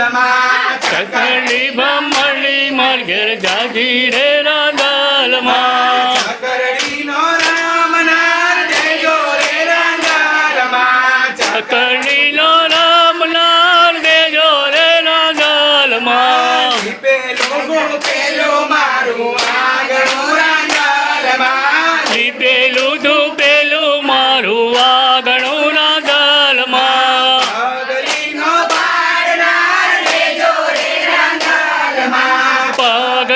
ચકલી ભમરડી માર ઘેર જાજી રે રાંદલમાં ચકરડીનો રામ નાર દેજો રે રાંદલમાં ચકલીનો રામ નામ દેજો રે રાંદલમાં પેલું મારું આગળનું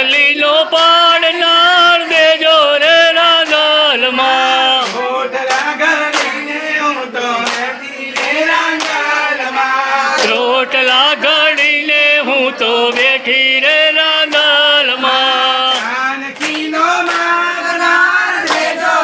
પગલીનો પાડનાર દેજો રે રાંદલમાં ઓટલા ગણીને હું તો નથી રે રાંદલમાં રોટલા ઘડીને હું તો બેઠી રે રાંદલમાં જાનકીનો માગનાર દેજો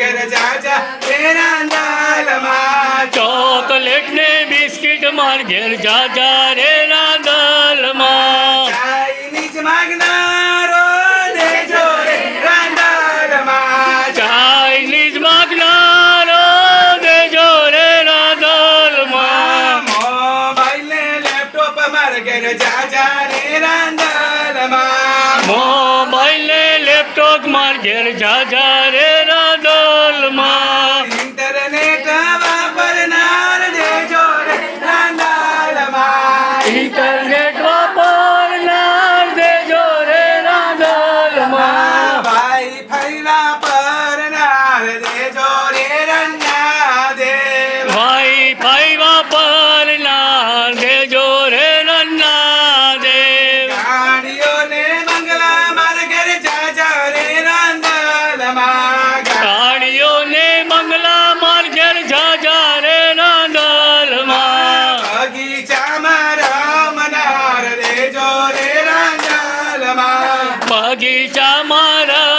ઘરે જાજા રે રાંદલમાં ચોકલેટ ને બિસ્કિટ માર ઘેર જાજા રે રાંદલમાં ચાઇનીઝ માગનારો દેજો રે રાંદલમાં. ચાઇનીઝ માગનારો દેજો રે રાંદલમાં. મોબાઈલ ને લેપટોપ અમારા ઘરે જાજા રે રાંદલમાં. મોબાઈલ ને લેપટોપ માર ઘેર જાજા રે રાંદલમાં ઇન્ટરનેટ জামারা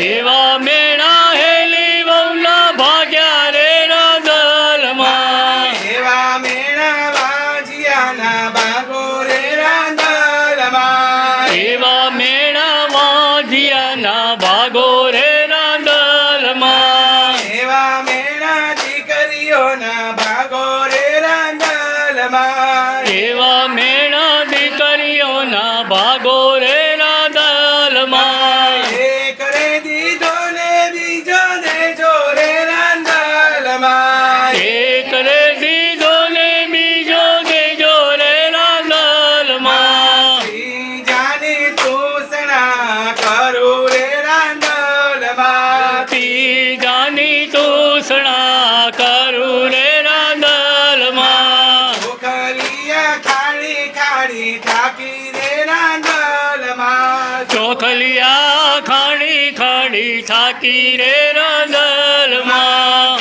એવા મેળા હેલી વહુના ભાગ્યા રે રાંદલમાં. એવા મેળા વાજિયાના ભાગો રે રાંદલમાં. એવા મેળા વાજિયાના ભાગો રે રાંદલમાં. એવા મેળા દીકરીઓના ભાગો રે રાંદલમાં. એવા મેળા દીકરીઓના ભાગો રે રાંદલમાં. ચોથલિયા ખાણી ખાણી થાકી રે રંગલમાં.